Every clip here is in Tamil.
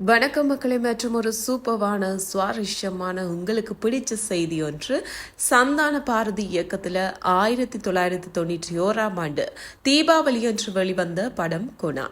வணக்கம் மக்களை மற்றும் ஒரு சூப்பர்வான சுவாரஸ்யமான உங்களுக்கு பிடிச்ச செய்தி ஒன்று சந்தான பாரதி இயக்கத்தில் ஆயிரத்தி தொள்ளாயிரத்தி தொண்ணூற்றி ஓராம் ஆண்டு தீபாவளி என்று வெளிவந்த படம் Guna.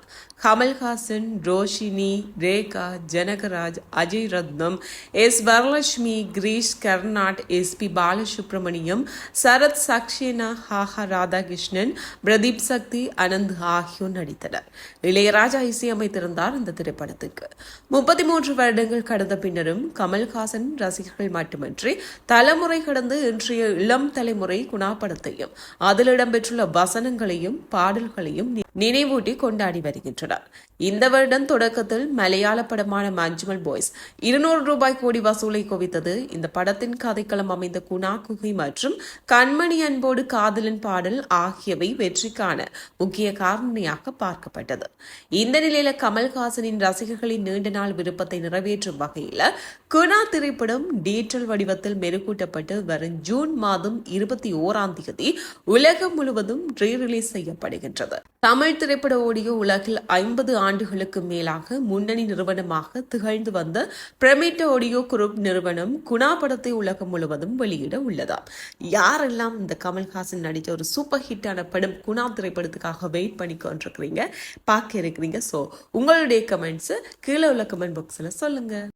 Kamal Haasan Roshini Rekha Janagaraj Ajay Rathnam S Varalakshmi Girish Karnad S P Balasubrahmanyam Sarath Saxena haha Radhakrishnan Pradeep Sakthi Anand ஆகியோர் நடித்தனர். இளையராஜா இசையமைத்திருந்தார் இந்த திரைப்படத்துக்கு. முப்பத்தி மூன்று வருடங்கள் கடந்த பின்னரும் கமல்ஹாசன் ரசிகர்கள் மட்டுமின்றி தலைமுறை கடந்து இன்றைய இளம் தலைமுறை குணாப்படத்தையும் அதில் இடம்பெற்றுள்ள வசனங்களையும் பாடல்களையும் நினைவூட்டி கொண்டாடி வருகின்றனர். இந்த வருடம் தொடக்கத்தில் மலையாள படமான மஞ்சுமல் பாய்ஸ் இருநூறு ரூபாய் கோடி வசூலை குவித்தது. இந்த படத்தின் கதைக்களம் அமைந்த குணா குகை மற்றும் கண்மணி அன்போடு காதலின் பாடல் ஆகியவை வெற்றிக்கான முக்கிய காரணியாக பார்க்கப்பட்டது. இந்த நிலையில கமல்ஹாசனின் ரசிகர்களின் நீண்ட நாள் விருப்பத்தை நிறைவேற்றும் வகையில் குணா திரைப்படம் டிஜிட்டல் வடிவத்தில் மெருகூட்டப்பட்டு வரும் ஜூன் மாதம் இருபத்தி ஓராம் தேதி உலகம் முழுவதும் ரீ ரிலீஸ் செய்யப்படுகின்றது. தமிழ் தமிழ் திரைப்பட ஓடியோ உலகில் ஐம்பது ஆண்டுகளுக்கு மேலாக முன்னணி நிறுவனமாக திகழ்ந்து வந்த பிரமிட்ட ஆடியோ குரூப் நிறுவனம் குணா படத்தை உலகம் முழுவதும் வெளியிட உள்ளதாம் யாரெல்லாம் இந்த கமல்ஹாசன் நடித்த ஒரு சூப்பர் ஹிட்டான படம் குணா திரைப்படத்துக்காக வெயிட் பண்ணி கொண்டிருக்கிறீங்க பார்க்க இருக்கிறீங்க. ஸோ உங்களுடைய கமெண்ட்ஸு கீழே உள்ள கமெண்ட் பாக்ஸில் சொல்லுங்க.